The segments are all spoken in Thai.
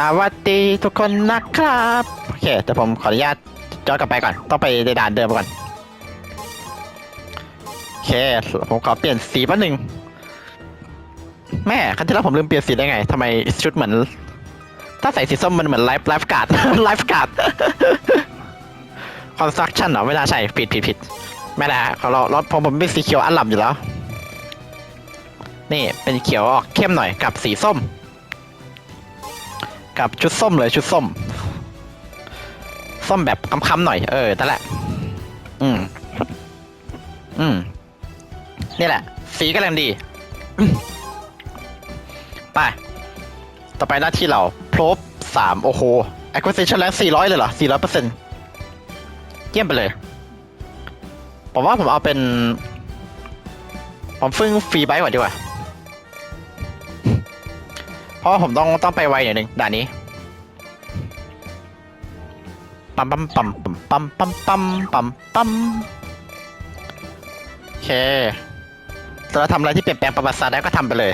สวัสดีทุกคนนะครับโอเคแต่ผมขออนุญาตย้อนกลับไปก่อน ต้องไปในด่านเดิมก่อนโอเค ผมขอเปลี่ยนสีแป๊บหนึ่งแม่ครั้งที่แล้วผมลืมเปลี่ยนสีได้ไงทำไมชุดเหมือน ถ้าใส่สีส้มมันเหมือนไลฟ์ไลฟ์การ์ดไลฟ์การ์ดคอนสตรักชั่นเหรอไม่น่าใช่ผิดผิดผิดไม่ได้เขาเรารถผมผมเป็นสีเขียวอันหล่ำอยู่แล้ว นี่เป็นเขียวออกเข้มหน่อยกับสีส้ม กับชุดส้มเลยชุดส้ม ส้มแบบค้ำๆหน่อย เออนั่นแหละ อืม อืม นี่แหละ สีกำลังดี ไป ต่อไปหน้าที่เราพลบสามโอ้โห acquisition แล้วสี่ร้อยเลยเหรอสี่ร้อยเปอร์เซ็นต์เยี่ยมไปเลย ผมว่าผมเอาเป็น ผมฟึ่งฟรีไบค์ก่อนดีกว่า ราะผมต้องต้องไปไวหน่อยหนึ่งด่านนี้ปั๊มปั๊มปั๊มปั๊มปั๊มปั๊มปั๊มปั๊มโอเคแต่เราทำอะไรที่เปลี่ยนแปลงประวัติศาสตร์ได้ก็ทำไปเลย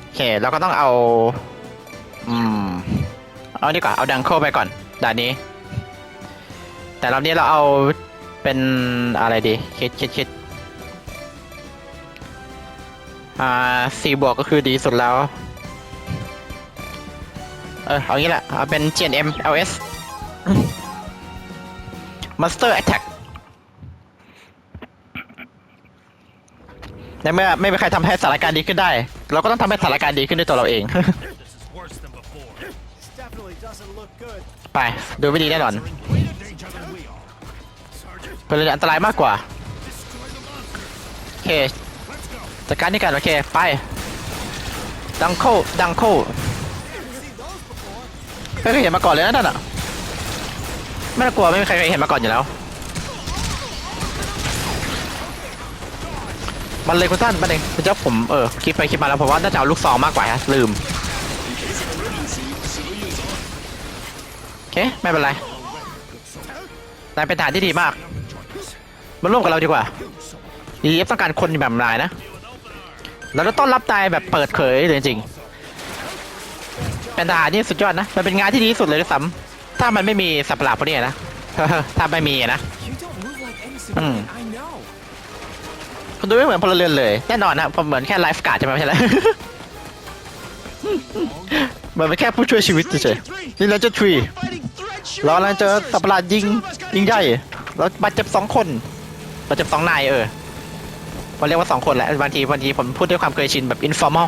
โอเคเราก็ต้องเอา อืม เอาดีกว่าเอาดังโคไปก่อนด่านนี้ แต่รอบนี้เราเอาเป็นอะไรดี คิดคิดคิด อ่าสี่บวกก็คือดีสุดแล้ว เออเอางี้แหละเอาเป็น GNM LS Master Attack ในเมื่อไม่มีใครทำให้สถานการณ์ดีขึ้นได้ เราก็ต้องทำให้สถานการณ์ดีขึ้นด้วยตัวเราเอง ไป ดูไม่ดีแน่นอนเป็นเรื่องอันตรายมากกว่าโอเค จัดการนี่กันโอเค ไป ดังโคดังโคไม่เคยเห็นมาก่อนเลยนะนั่นอะไม่ต้องกลัวไม่มีใครเคยเห็นมาก่อนอยู่แล้ว มันเลยคุณท่านประเด็นคุณเจ้าผมเออคิดไปคิดมาแล้วผมว่าน่าจะเอาลูกซองมากกว่าฮะลืมโอเคไม่เป็นไรนายเป็นทหารที่ดีมากมาร่วมกับเราดีกว่าดีเอฟต้องการคนแบบนายนะ เราจะต้อนรับนายแบบเปิดเผยเลยจริงๆเป็นทหารนี่สุดยอดนะ มันเป็นงานที่ดีที่สุดเลยด้วยซ้ำถ้ามันไม่มีสัตว์ปะหลาดพวกนี้นะ ถ้าไม่มีนะ You don't move like any civilian, civilian. I know. คุณดูไม่เหมือนพลเรือนเลย แน่นอนนะผมเหมือนแค่ไลฟ์การ์ดใช่ไหมใช่แล้วเหมือนเป็นแค่ผู้ช่วยชีวิตเฉยๆนี่เราจะทรีเรากำลังเจอสัตว์ปะหลาดยิงยิงใหญ่เราบาดเจ็บสองคนบาดเจ็บสองนายเออ ผมเรียกว่าสองคนแหละบางทีบางทีผมพูดด้วยความเคยชินแบบ informal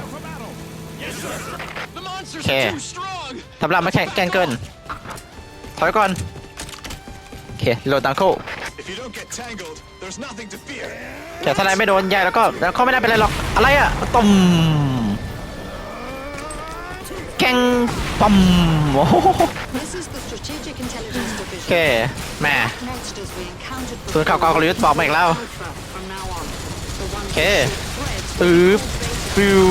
The monsters Okay. are too strong. ทำลายมาแค่แกล้งเกินถอยก่อน โอเคโหลดดังโค If you don't get tangled, there's nothing to fear. แต่ถ้านายไม่โดนใหญ่แล้วก็แล้วเขาไม่ได้เป็นไรหรอก อะไรอะตุ่มแกงปั๊มโอ้โห This is the Strategic Intelligence โอ Division. เคแม่ Monsters we encountered ศูนย์ข่าวกองกลยุทธ์บอกมาอีกแล้ว Alpha from now on. The ones Okay. that threads ตืบฟิว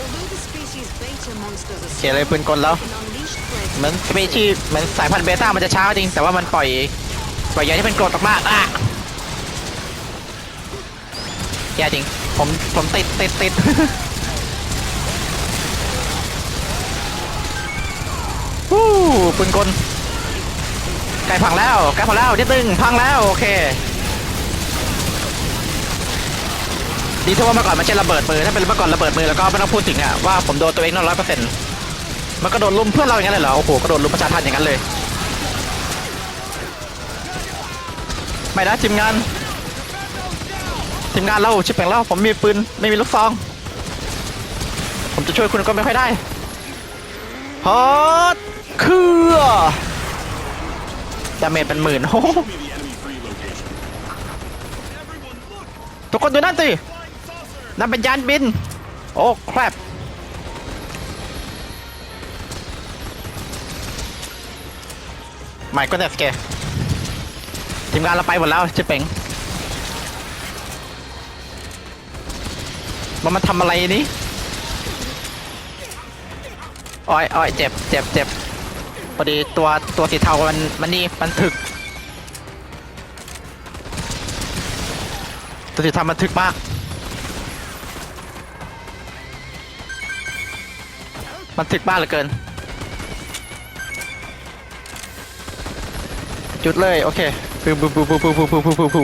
Although the species beta monsters โอ are เลยปืนกลแล้วเหมือนสปีชีส์เหมือนสายพันธุ์เบต้ามันจะช้าจริง แต่ว่ามันปล่อยปล่อยใยที่เป็นกรดออกมาอะแย่จริง ผมผมติดติดติดวู้ปืนกลใกล้พังแล้วใกล้พังแล้วนิดนึงพังแล้ว โอเค ดีที่ว่าเมื่อก่อนมันใช่ระเบิดมือถ้าเป็นเมื่อก่อนระเบิดมือแล้วก็ไม่ต้องพูดถึงอะว่าผมโดนตัวเองนั่นร้อยเปอร์เซ็นต์มันกระโดดลุมเพื่อนเราอย่างนั้นเลยเหรอโอ้โหกระโดดลุมประชาทันอย่างนั้นเลยไม่นะทีมงานทีมงานเราชิบแปงเราผมมีปืนไม่มีลูกซอง ผมจะช่วยคุณก็ไม่ค่อยได้ฮอตคือดาเมจเป็นหมื่นโอ้โหทุกคนดูนั่นสิ นั่นเป็นยานบิน โอ้ครับไม่ก็เนสเกทีมงานเราไปหมดแล้วเจ๊เป๋งมันมาทำอะไรนี้อ้อยอ้อยเจ็บเจ็บเจ็บพอดีตัวตัวสีเทามันมันนี่มันถึกตัวสีเทามันถึกมาก มันถึกบ้านเหลือเกิน จุดเลยโอเคปูปูปูปูปูปูปูปูปูปู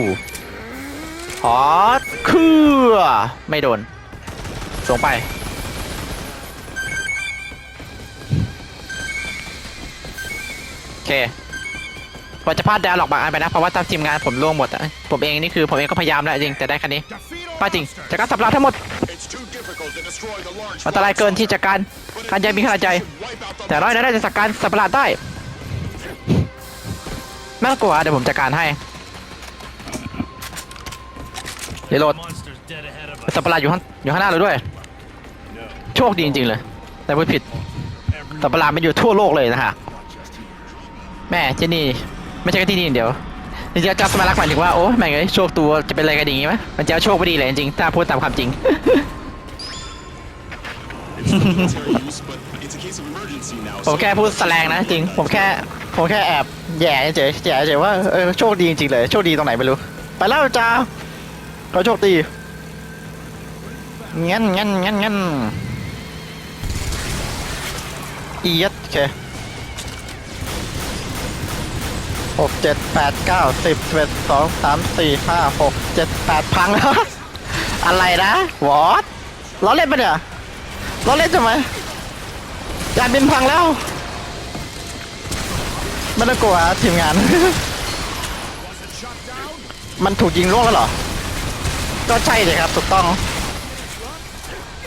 ฮอตคือไม่โดน ส่งไป โอเคผมจะพลาดดาวหลอกบางอันไปนะ เพราะว่าตามทีมงานผมล่วงหมดอะผมเองนี่คือผมเองก็พยายามแล้วจริง แต่ได้แค่นี้ป้าจริงจากการสับราทั้งหมด อันตรายเกินที่จะการ But การยังมีขนาดใจ should wipe out the แต่ร้อยได้จะจัดการสัตว์ประหลาดได้ไม่ต้องกลัวเดี๋ยวผมจัดการให้รีโหลด monsters dead ahead of สัตว์ประหลาดอยู่ข้างอยู่ข้างหน้าเราด้วย โชคดีจริงๆเลย แต่พูดผิดสัตว์ประหลาดมันอยู่ทั่วโลกเลยนะฮะแม่ที่นี่ไม่ใช่แค่ที่นี่อย่างเดียวจริงๆจับสมารักหมายถึงว่าโอ้แม่งเอ้ยโชคตัวจะเป็นอะไรกันอย่างงี้ไหมมันจะเอาโชคไม่ดีเลยจริงๆถ้าพูดตามความจริง ผมแค่พูดแสลงนะจริง ผมแค่ผมแค่แอบแย่เฉยแย่เฉยว่าเออโชคดีจริงเลยโชคดีตรงไหนไม่รู้ ไปแล้วจ้าก็โชคดีงั้นงั้นงั้นงั้นอียัดโอเคหกเจ็ดแปดเก้าสิบสิบเอ็ดสองสามสี่ห้าหกเจ็ดแปดพังแล้วอะไรนะวอตล้อเล่นปะเนี่ย ล้อเล่นใช่ไหมยานบินพังแล้วไม่ต้องกลัวทีมงาน มันถูกยิงล่วงแล้วเหรอ ก็ใช่เลยครับถูกต้อง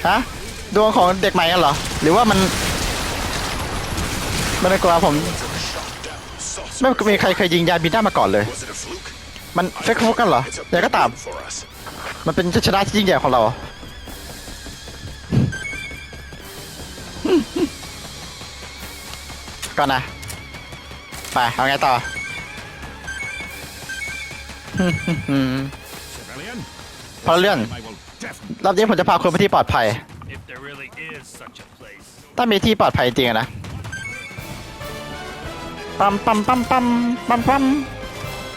ฮะ ดวงของเด็กใหม่กันเหรอ หรือว่ามันไม่ต้องกลัวผม ไม่มีใครเคยยิงยานบินได้มาก่อนเลย มันเฟกฟุกกันเหรอ It's a เดี๋ยวก็ตาม มันเป็นชัยชนะที่ยิ่งใหญ่ของเรา ก่อนนะ ไป เอาไงต่อ Civilian, พอเลื่อน I will definitely. รอบนี้ผมจะพาคุณไปที่ปลอดภัย If there really is such a place. ถ้ามีที่ปลอดภัยจริงอะนะปั๊มปั๊มปั๊มปั๊มปั๊มปั๊ม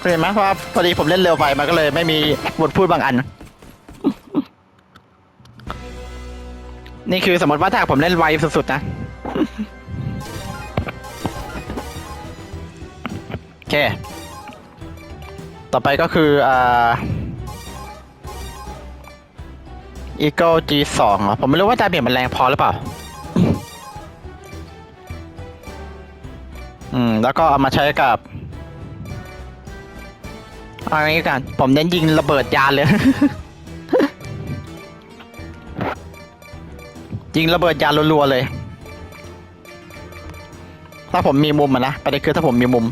เห็นไหมเพราะว่าพอดีผมเล่นเร็วไปมันก็เลยไม่มีบทพูดบางอัน นี่คือสมมติว่าถ้าผมเล่นไวสุดๆนะ เค ต่อไปก็คืออ่า Eagle G2 อะผมไม่รู้ว่าดาเมจมันแรงพอหรือเปล่า อืม แล้วก็เอามาใช้กับเอาอย่างนี้กัน ผมเน้นยิงระเบิดยานเลย ยิงระเบิดยานรัวๆเลย ถ้าผมมีมุมอะนะประเด็นคือถ้าผมมีมุม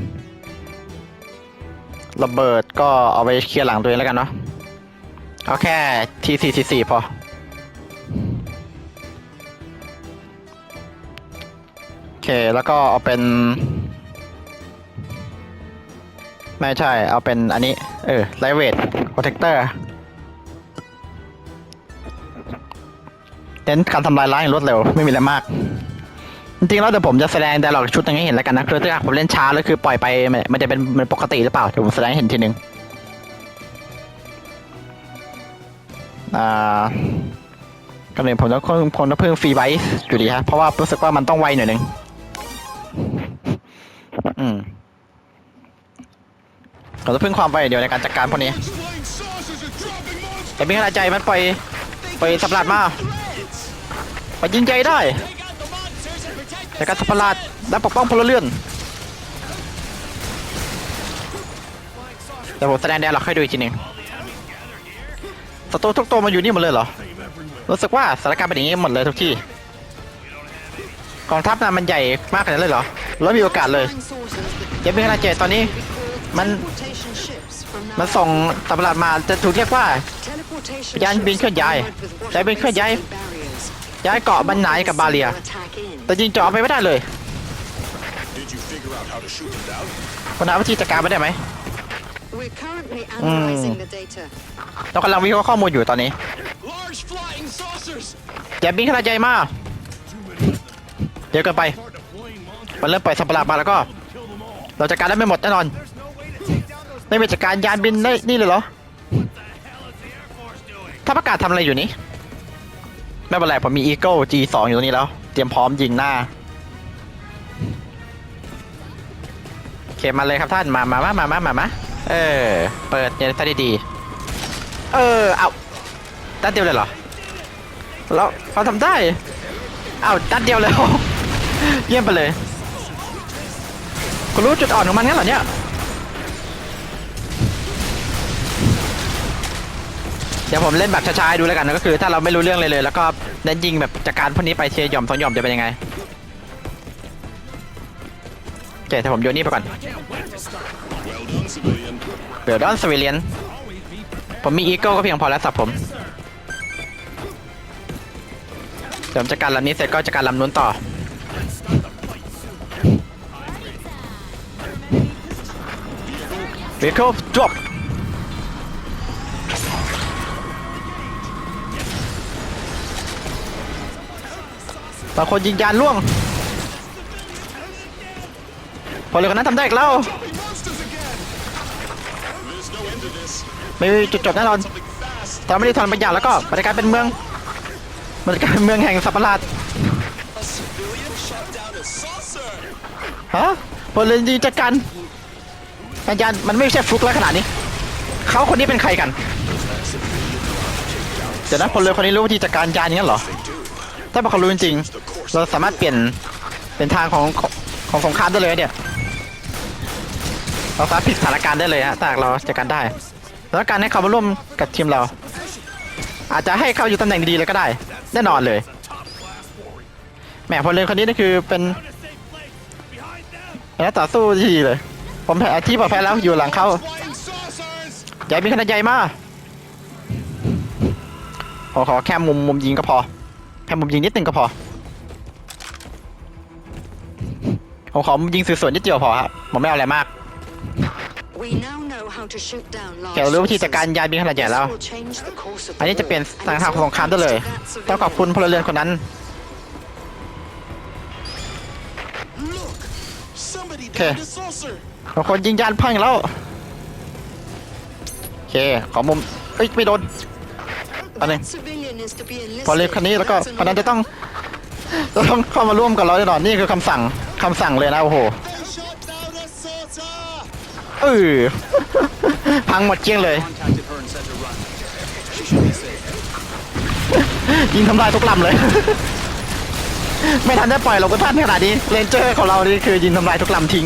ระเบิดก็เอาไปเคลียร์หลังตัวเองแล้วกันเนาะเอาแค่ทีสี่ทีสี่พอ โอเค แล้วก็เอาเป็น ไม่ใช่ เอาเป็นอันนี้ เออไลเวทโปรเทคเตอร์เน้นการทำลายล้างอย่างรวดเร็ว ไม่มีอะไรมาก จริงๆแล้วเดี๋ยวผมจะแสดงแต่หลอกชุดหนึงให้เห็นแล้วกันนะคือถ้าผมเล่นช้าแล้วคือปล่อยไปมันมันจะเป็นมันปกติหรือเปล่าเดี๋ยวผมแสดงให้เห็นทีนึงอ่าก็เลยผมต้องเพิ่มผมต้องเพิ่มฟรีไว้อยู่ดีฮะเพราะว่ารู้สึกว่ามันต้องไวหน่อยหนึ่งอืมเราต้องพึ่งความไวอย่างเดียวในการจัดการพวกนี้ Flying saucers are dropping monster แต่มีขนาดใจมันปล่อยปล่อยสัตว์ประหลาดมาไปยิงใจได้ Take out the monsters and protect แต่การสัตว์ประหลาดและปกป้องพลเรือนแต่ผมแสดงแดนหรอกให้ดูอีกทีหนึ่งศัตรูทุกตัวมาอยู่นี่หมดเลยเหรอ รู้สึกว่าสถานการณ์เป็นอย่างนี้หมดเลยทุกที่กองทัพน่ะมันใหญ่มากขนาดนั้เลยเหรอแล้วมีโอกาสเลย Flying saucers that เจ็บมีขนาดเจ็ดตอนนี้ be called Man- teleportation ships from now มันส่งสัตว์ประหลาดมาจะถูกเรียกว่ายานบินเคลื่อนย้ายยานบินเคลื่อนย้ายย้ายเกาะบรรณายกับบาเรีย แต่ยิงเจาะไปไม่ได้เลย Did you figure out how to shoot them down? คนหาวิธีจัดการไม่ได้ไหม We're currently analyzing the data. เรากำลังวิเคราะห์ข้อมูลอยู่ตอนนี้ Large flying saucers! เจ็บบินขนาดใหญ่มากเดี๋ยวเกินไป มันเริ่มปล่อยสัตว์ประหลาดมาแล้วก็ เราจัดการได้ไม่หมดแน่นอน ไม่มีจัดการยานบินได้นี่เลยเหรอถ้าประกาศทำอะไรอยู่นี่ไม่เป็นไรผมมี Eagle G2 อยู่ตรงนี้แล้ว เตรียมพร้อมยิงหน้าโอเคมาเลยครับท่านมามามามามามามาเออ เปิดเนี่ยซะดีๆเออเอาด้านเดียวเลยเหรอเราเราทำได้เอาด้านเดียวเลยเยี่ยมไปเลยคุณรู้จุดอ่อนของมันงั้นเหรอเนี่ย ดี๋ยวผมเล่นแบบช้าๆดูแล้วกันนะก็คือ ถ้าเราไม่รู้เรื่องเลยเลย แล้วก็เน้นยิงแบบจากการพวกนี้ไปเทียหย่อมสองหย่อมจะเป็นยังไงโอเคถ้าผมโยนนี่ไปก่อนเดี๋ยวดอนสวิเลียนผมมีอีโก้ก็เพียงพอแล้วสับผมเดี๋ยวจัดการลำนี้เสร็จก็จัดการลำนู้นต่อ Vehicle drop บางคนยิงยานล่วงพอเรือคนนั้นทำได้อีกแล้ว ไม่มีจุดจบแน่นอนตอนไม่ได้ทอนบางอย่างแล้วก็มันจะกายเป็นเมืองมันจะกายเป็นเมืองแห่งสัตว์ประหลาดฮะพลเรือนยิงจัดการอาจารย์มันไม่ใช่ฟลุกแล้วขนาดนี้เขาคนนี้เป็นใครกันเดี๋ยวนะพลเรือนคนนี้รู้วิธีจัดการยานอย่างนั้นเหรอ ถ้าเป็นเขารู้จริงๆเราสามารถเปลี่ยนเป็นทางของของสงครามได้เลยเนี่ย เราสามารถพลิกสถานการณ์ได้เลยฮะถ้าหากเราจัดการได้ แล้วการให้เขามาร่วมกับทีมเรา อาจจะให้เขาอยู่ตำแหน่งดีๆเลยก็ได้แน่นอนเลยแหมพลเรือนคนนี้นี่คือเป็นนักต่อสู้ที่ดีเลย ผมแพ้ที่ปลอดภัยแล้วอยู่หลังเขาใหญ่มีขนาดใหญ่มากขอขอแค่มุมมุมยิงก็พอ แค่มุมยิงนิดนึงก็พอผมขอมุมยิงสวยๆนิดเดียวพอครับผมไม่เอาอะไรมาก We now know how to shoot down large แกรู้วิธีจัดการ saucers. ยานบินขนาดใหญ่แล้ว This will change the course of the อันนี้จะเปลี่ยน war, ทาง and ทาง it's สงครามได้เลย up to that ต้องขอบคุณพลเรือนคนนั้น Look! Somebody Okay. downed a saucer! บางคนยิงยานพังอีกแล้ว โอเค ขอมุม เอ้ย ไม่โดนอันนี้ That พอเรียก enlisted. คันนี้แล้วก็ That's คนนั้นจะต้องจะต้องเข้ามาร่วมกับเราแน่นอนนี่คือคำสั่งคำสั่งเลยนะโอ้โหเออพังหมดเกลี้ยงเลยยิงทำลายทุกลำเลย ไม่ทันได้ปล่อยเราก็ท่านขนาดนี้เรนเจอร์ของเรานี่คือยิงทำลายทุกลำทิ้ง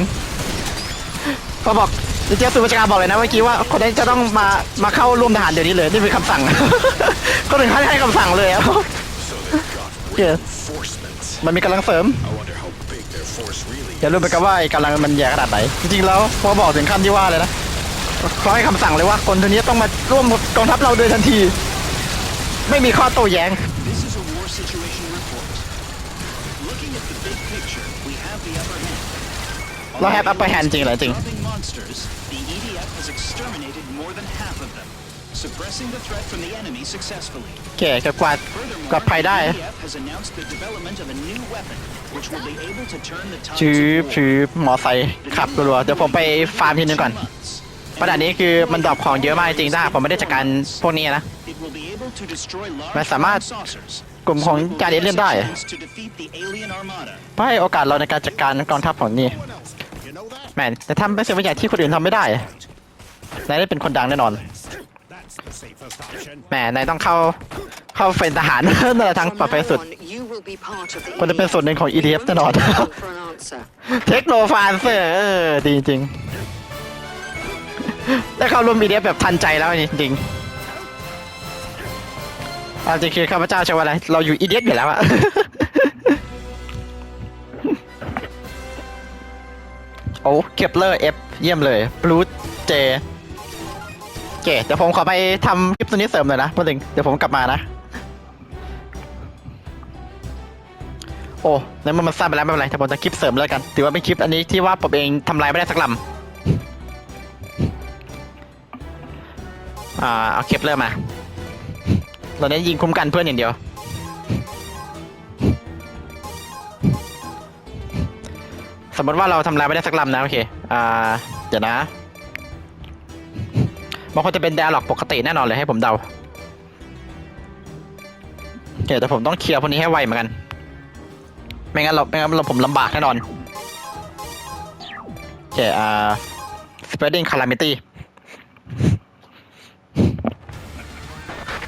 เขาบอก เจ้าสุวัชการบอกเลยนะเมื่อกี้ว่าคนนี้จะต้องมามาเข้าร่วมทหารเดี๋ยวนี้เลยนี่เป็นคำสั่ง ก็ถึงขั้นให้คำสั่งเลยอะ So they've got Yeah. reinforcements. มันมีกำลังเสริม I wonder how big their force really อย่าลืมไปกันว่าไอ้กำลังมันใหญ่ขนาดไหนจริงๆแล้วพอบอกถึงขั้นที่ว่าเลยนะเขาให้คำสั่งเลยว่าคนคนนี้ต้องมาร่วมกับกองทัพเราโดยทันที ไม่มีข้อโต้แย้ง This is a war situation report. Looking at the big picture, we have the upper hand. เรา have upper hand จริงเหรอจริง suppressing the threat from the enemy successfully. โอเคก็กวาด Furthermore, กลับภัยได้ the EDF has announced the development of a new weapon, which will be able to turn the tides ชื้อ of war. ชื้อมอไซค์ขับรัวๆเดี๋ยวผมไปฟาร์มทีนึงก่อน Months. ประเด็นนี้คือมันดรอปของเยอะมากจริงๆถ้าผมไม่ได้จัดการพวกนี้นะ It will be able to destroy large มันสามารถ flying saucers. กลุ่มของ So it will จานเอ give เลี่ยน us a ได้ chance to defeat the alien armada. เพื่อให้โอกาสเราในการจัดการกองทัพของนี่ You know that? แมนแต่ทำเป็นสิ่งบางอย่างที่คนอื่นทำไม่ได้นายได้เป็นคนดังแน่นอน That's the safest option. แหมนายต้องเข้าเข้าเป็นทหารนั่นแหละทาง From ปลอดภัย now สุด on, you will be part of the คนจะเป็น EDF. ส่วนหนึ่งของ EDF แน่นอน You won't call for an answer. เทคโนฟานเซอร์เออดีจริงได้เข้าร่วม EDF แบบทันใจแล้วนี่จริงเอาจริงคือข้าพเจ้าใช่ว่าอะไร เราอยู่ EDF อยู่แล้วอะโอ้เคปเลอร์เอฟเยี่ยมเลยบลูเจโอ เคเดี๋ยวผมขอไปทำคลิปตัวนี้เสริมหน่อยนะพ่อหนึ่งเดี๋ยวผมกลับมานะ โอ้แล้วมันมันสั้นไปแล้วไม่เป็นไรแต่ผมจะคลิปเสริมแล้วกัน ถือว่าเป็นคลิปอันนี้ที่ว่าผมเองทำลายไม่ได้สักลำอ่าเอาเคปเลอร์มาเราเน้ยิงคุ้มกันเพื่อนอย่างเดียวสมมติว่าเราทำลายไม่ได้สักลำนะโอเค อ่า เดี๋ยวนะ มันคงจะเป็น d ด a l ล็อกปกติแน่นอนเลยให้ผมเดาโอเคแต่ผมต้องเคลียร์พวกนี้ให้ไวเหมือนกัน ไม่งั้นเราไม่งั้นเราผมลำบากแน่นอนโอเคอ่า spreading calamity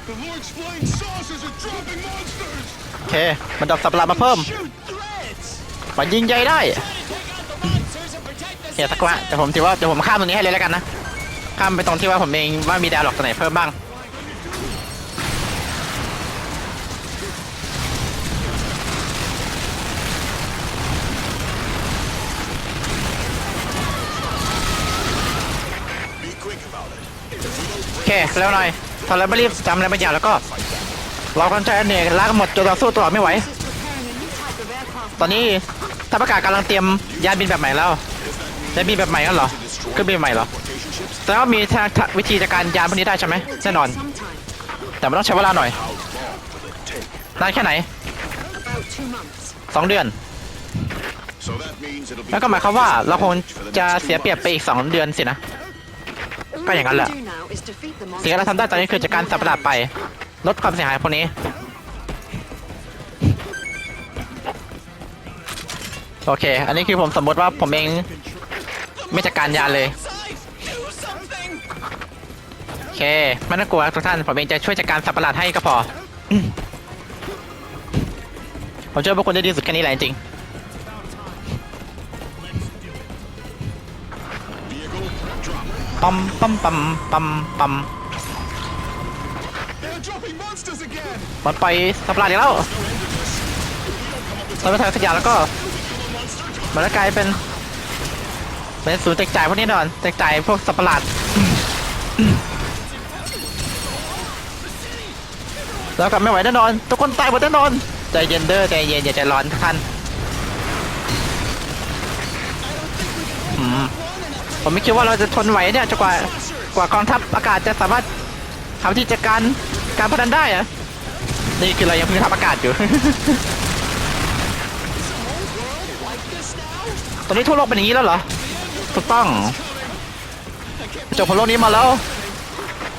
The Lord's flying saucers are dropping monsters! โอเค มันดอกสับประหลาดมาเพิ่ม Shoot threads! มันยิงใหญ่ได้เฮียสักว่าแต่ผมถือว่าเดี๋ยวผมข้ามตรงนี้ให้เลยแล้วกันนะ ข้ามไปตรงที่ว่าผมเองว่ามีดาวหลอกตัวไหนเพิ่มบ้าง โอเคแล้วหน่อยถ้าเราไม่รีบจำอะไรบางอย่างแล้วก็เรากันใจอันเหนื่อยล้ากันหมดจนเราสู้ตลอดไม่ไหว ตอนนี้ทัพอากาศกำลังเตรียมยานบินแบบใหม่แล้วยานบินแบบใหม่กันเหรอเครื่องบินใหม่เหรอ แต่ว่ามีทางวิธีจัดการยานพวกนี้ได้ใช่ไหมแน่นอน แต่มันต้องใช้เวลาหน่อยนานแค่ไหนสองเดือน แล้วก็หมายความว่าเราคงจะเสียเปรียบไปอีกสองเดือนสินะ All Cái we này ngắn can lạ. do now is defeat the สิ่งที่เราทำได้ตอนนี้คือจัดการสัตว์ประหลาดไป ลดความเสียหายพวกนี้ โอเค อันนี้คือผมสมมติว่าผมเองไม่จัดการยานเลย เค ไม่ต้องกลัวทุกท่าน ผมเองจะช่วยจัดการสัตว์ประหลาดให้ก็พออืมผมช่วยพวกคุณได้ดีสุดแค่นี้แหละจริงๆปั๊มปั๊มปั๊มปั๊มปั๊มมันไปสัตว์ประหลาดอีกแล้วเราไปทำสักอย่างแล้วก็มันกลายเป็นเป็นศูนย์แจกจ่ายพวกนี้แน่นอนแจกจ่ายพวกสัตว์ประหลาด แล้วก็ไม่ไหวแน่นอน ทุกคนตายหมดแน่นอน ใจเย็นเด้อใจเย็นอย่าใจร้อนท่านอืมผมไม่คิดว่าเราจะทนไหวเนี่ยจนกว่ากว่ากองทัพอากาศจะสามารถทำที่จัดการการพนันได้อะนี่คือเรายังเพิ่งทัพอากาศอยู่ ตอนนี้ทั่วโลกเป็นอย่างนี้แล้วเหรอ ถูกต้องจบของโลกนี้มาแล้ว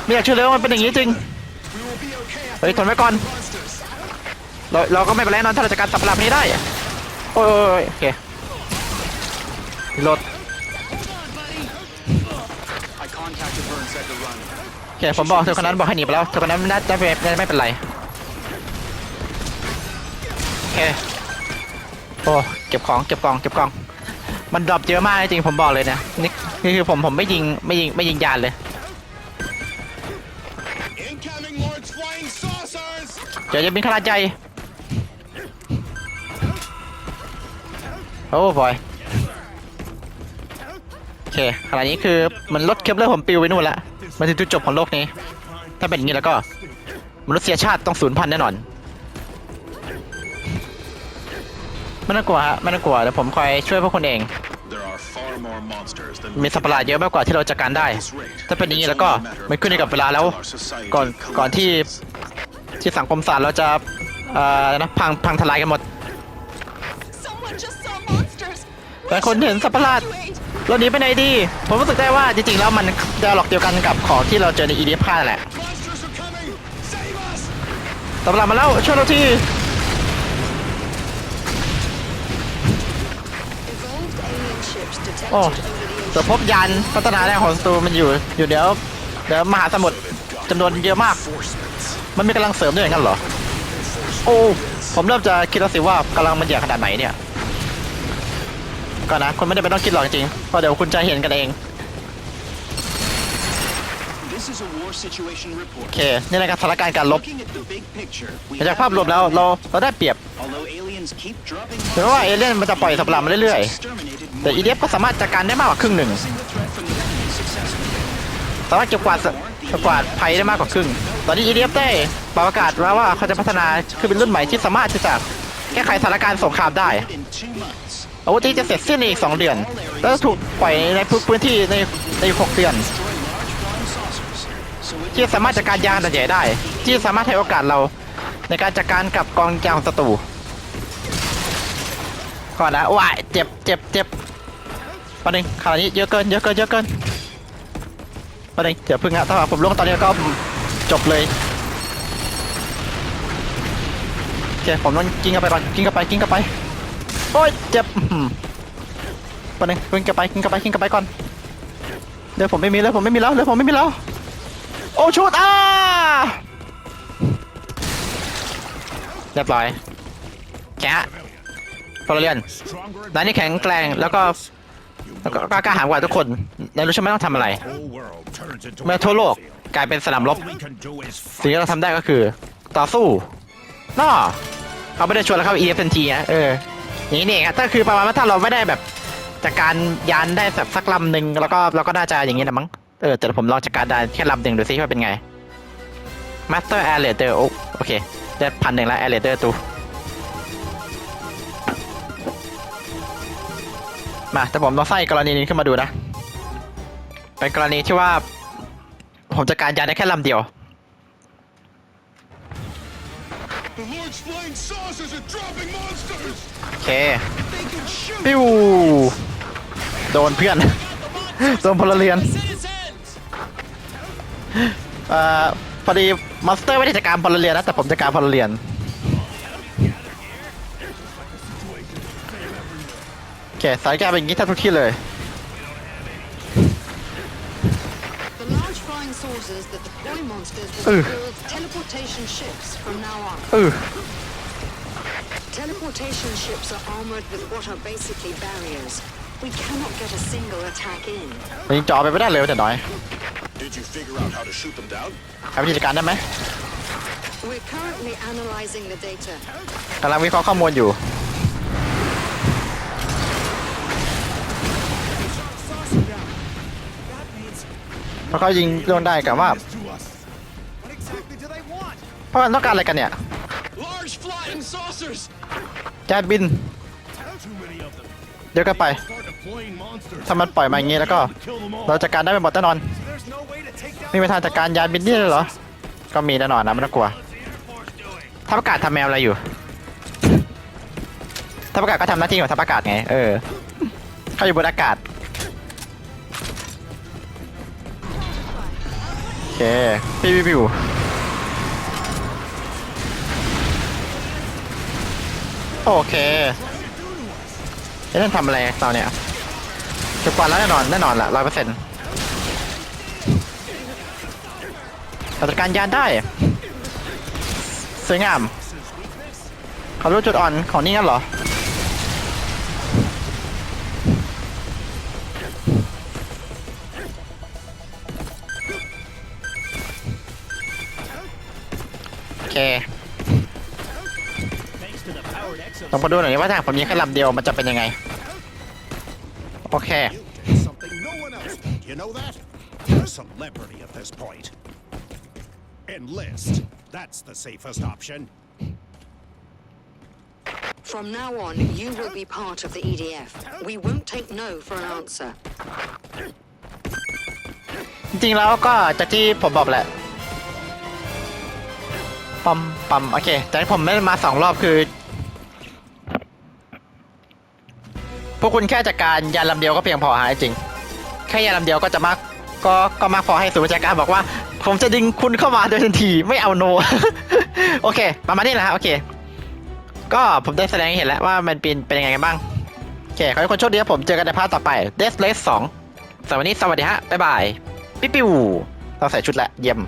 ไม่อยากเชื่อเลยว่ามันเป็นอย่างนี้จริง เฮ้ยทนไว้ก่อนเราเราก็ไม่เป็นไรนอนถ้าเราจัดการสับประหลาดพวกนี้ได้โอ้ยโอเครถโอเคผมบอกเธอคนนั้นบอกให้หนีไปแล้วเธอคนนั้นน่าจะไม่ไม่เป็นไรโอเคโอ้เก็บของเก็บกองเก็บกองมันดรอปเยอะมากจริงผมบอกเลยนะนี่นี่คือผมผมไม่ยิงไม่ยิงไม่ยิงยานเลย saucers! เดี๋ยวจะบินขนาดใหญ่โอ้บอยโอเคขณะนี้คือมันลดเคปเลอร์ผมปิวไปนู่นละมันถึงจุดจบของโลกนี้ ถ้าเป็นอย่างนี้แล้วก็มนุษยชาติต้องสูญพันธุ์แน่นอนไม่ต้องกลัวฮะไม่ต้องกลัวเดี๋ยวผมคอยช่วยพวกคุณเอง มีสัตว์ประหลาดเยอะมากกว่าที่เราจัดการได้ ถ้าเป็นอย่างนี้แล้วก็มันขึ้นอยู่กับเวลาแล้ว ก่อนก่อนที่ ที่สังคมศาสตร์เราจะเอ่อนะพังพังทลายกันหมด Someone just saw monsters. แต่คนเห็นสัตว์ประหลาด Evacuate. เราหนีไปไหนดี ผมรู้สึกได้ว่าจริงๆแล้วมันจะหลอกเดียวกันกับของที่เราเจอใน EDF 5นั่นแหละ Monsters are coming! Save us! สัตว์ประหลาดมาแล้วช่วยเราที Evolved alien ships detected Oh. over the แต่ ocean. พบยานพัฒนาแรกของสตูมันอยู่ อยู่เดี๋ยวเดี๋ยวมหาสมุทรจำนวนเยอะมาก มันมีกำลังเสริมด้วยอย่างนั้นเหรอ โอ้ ผมเริ่มจะคิดแล้วสิว่ากำลังมันใหญ่ขนาดไหนเนี่ยก่อนนะคุณไม่ได้ไปต้องคิดหรอกจริงๆเพราะเดี๋ยวคุณจะเห็นกันเอง This is a war situation โอ report. เค นี่ในการสถานการณ์การลบ Looking at the big picture, we จาก have ภาพรวมแล้วเราเราได้เปรียบ Although aliens keep dropping ถึงว่าเอเลี่ยนมันจะปล่อยสัตว์ประหลาดมาเรื่อย exterminated ๆแต่ more EDF ก็สามารถจัดการได้มากกว่าครึ่งหนึ่ง than the threat from the enemy successfully. สามารถเก็บกวาดเกวาดภัยได้มากกว่าครึ่ง ตอนนี้ EDF ได้ประกาศว่าว่าเขาจะพัฒนาคือเป็นรุ่นใหม่ที่สามารถที่จะแก้ไขสถานการณ์สงครามได้อาวุธที่จะเสร็จสิ้นในอีก 2 เดือน แล้วถูกปล่อยในพื้นที่ในในอีก6เดือน ที่สามารถจัดการยานขนาดใหญ่ได้ ที่สามารถให้โอกาสเรา ในการจัดการกับกองยางของศัตรูก่อนนะว้ายเจ็บเจ็บเจ็บประเด็นขาวนี้เยอะเกินเยอะเกินเยอะเกิน ประเด็นเดี๋ยวพึ่งฮะถ้าผมลงตอนนี้ก็จบเลยโอเคผมต้องกินเข้าไปก่อนกินเข้าไปกินเข้าไปโอ้ยเจ็บอื้อหือปะหนึ่งกินกลับไปกินกลับไปกินกลับไปก่อนเดี๋ยวผมไม่มีแล้วผมไม่มีแล้วเดี๋ยวผมไม่มีแล้วโอ้ชุดอ่าเรียบร้อยแกะพลเรือนนายนี่แข็งแกร่งแล้วก็ แล้วก็กล้าหาญกว่าทุกคนนายรู้ใช่ไหมต้องทำอะไร เมื่อทั่วโลกกลายเป็นสนามรบ สิ่งที่เราทำได้ก็คือ ต่อสู้น่อเขาไม่ได้ชวนเราเข้า EFNT นะเอออย่างนี้นี่เองถ้าคือประมาณว่าถ้าเราไม่ได้แบบจากการยานได้สักสักลำหนึ่งแล้วก็เราก็น่าจะอย่างนี้นะมั้งเออแต่ผมลองจากการได้แค่ลำหนึ่งดูซิว่าเป็นไง Master Air Raider โอโอเคได้พันหนึ่งแล้ว Air Raider ตู มาแต่ผมลองใส่กรณีนี้ขึ้นมาดูนะ เป็นกรณีที่ว่า ผมจัดการยานได้แค่ลำเดียว โอเค ปิ้ว โดนเพื่อน โดนพลเรือนเอ่อพอดีมอนสเตอร์ไม่ได้จัดการพลเรือนนะแต่ผมจัดการพลเรือน ค สายการเป็นอย่างนี้แทบทุกที่เลย The large flying saucers that deploy monsters will Ugh. be called teleportation ships from now on. เออ Teleportation ships are armored with what are basically barriers. We cannot get a single attack in. ยิงจอไปไม่ได้เลยแต่น้อย Did you figure out how to shoot them down? หาวิธีจัดการได้ไหม We're currently analyzing the data. กำลังวิเคราะห์ข้อมูลอยู่ พราะเขายิงโดนได้กับว่า to us. What exactly do they want? เพราะมันต้องการอะไรกันเนี่ย Large flying saucers! แก๊สบิน Too many of them. เดี๋ยวก็ไป Start deploying monsters. ถ้ามันปล่อยมาอย่างงี้แล้วก็ Kill them all. เราจัดการได้ไปหมดแน่นอน There's no way to take down มีไปทางจัดการยานบินนี่เลยเหรอ ก็มีแน่นอนนะไม่ต้องกลัวทัพอากาศทำแมวอะไรอยู่ทัพอากาศก็ทำหน้าที่ของทัพอากาศไง เออ เขาอยู่บนอากาศ เคปิวปิวโอเคเอ๊ะนั่นทำอะไรตอนเนี้ยจะกวาดแล้วแน่นอนแน่นอนละร้อยเปอร์เซ็นต์จัดการยานได้สวยงามเขารู้จุดอ่อนของนี่งั้นเหรอ เคลองมาดูหน่อยว่าถ้าผมยิงแค่ลำเดียวมันจะเป็นยังไง โอเค something no one else did. You know that? You're a celebrity at this point. Enlist. That's the safest option. From now on, you will be part of the EDF. We won't take no for an answer. จริงๆแล้วก็จากที่ผมบอกแหละ ปั๊มปั๊มโอเค แต่ที่ผมไม่ได้มาสองรอบคือ พวกคุณแค่จัดการยานลำเดียวก็เพียงพอหายจริง แค่ยานลำเดียวก็จะมากก็ก็มากพอให้ศูนย์บัญชาการบอกว่า ผมจะดึงคุณเข้ามาโดยทันทีไม่เอาโน โอเค ประมาณนี้แหละโอเค ก็ผมได้แสดงให้เห็นแล้วว่ามันเป็นเป็นยังไงกันบ้าง โอเค ขอให้คนโชคดีครับผมเจอกันในภาคต่อไป Death Race 2สำหรับวันนี้สวัสดีฮะบ๊ายบายปิ๊บปิวเราใส่ชุดแล้วเยี่ยม